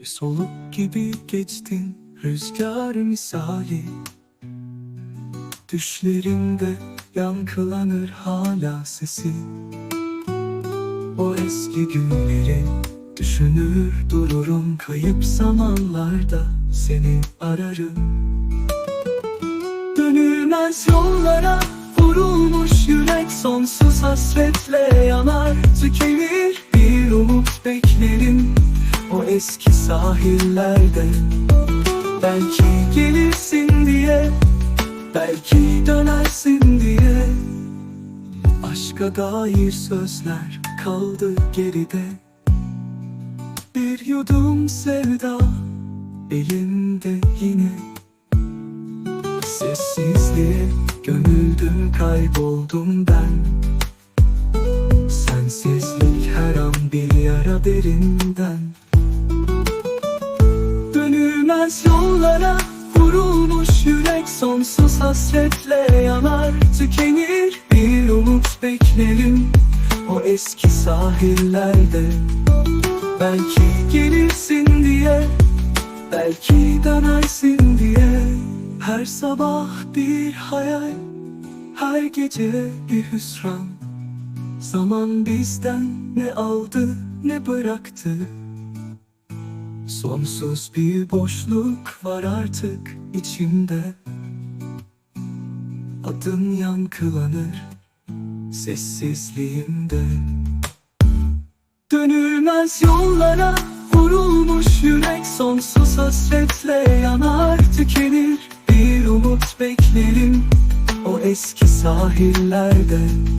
Bir soluk gibi geçtin rüzgar misali. Düşlerimde yankılanır hala sesi. O eski günleri düşünür dururum Kayıp zamanlarda. Seni ararım. Dönülmez yollara vurulmuş yürek Sonsuz hasretle yanar. Tükenir Bir umut beklerim eski sahillerde. Belki gelirsin diye Belki dönersin diye. Aşka dair sözler kaldı geride. Bir yudum sevda elimde yine. Sessizliğe gömüldüm kayboldum ben. Sensizlik her an bir yara derinden Dönülmez yollara vurulmuş yürek Sonsuz hasretle yanar. Tükenir Bir umut beklerim o eski sahillerde. Belki gelirsin diye Belki dönersin diye. Her sabah bir hayal Her gece bir hüsran. Zaman bizden ne aldı ne bıraktı Sonsuz bir boşluk var artık içimde. Adın yankılanır sessizliğimde. Dönülmez yollara vurulmuş yürek Sonsuz hasretle yanar tükenir. Bir umut beklerim o eski sahillerde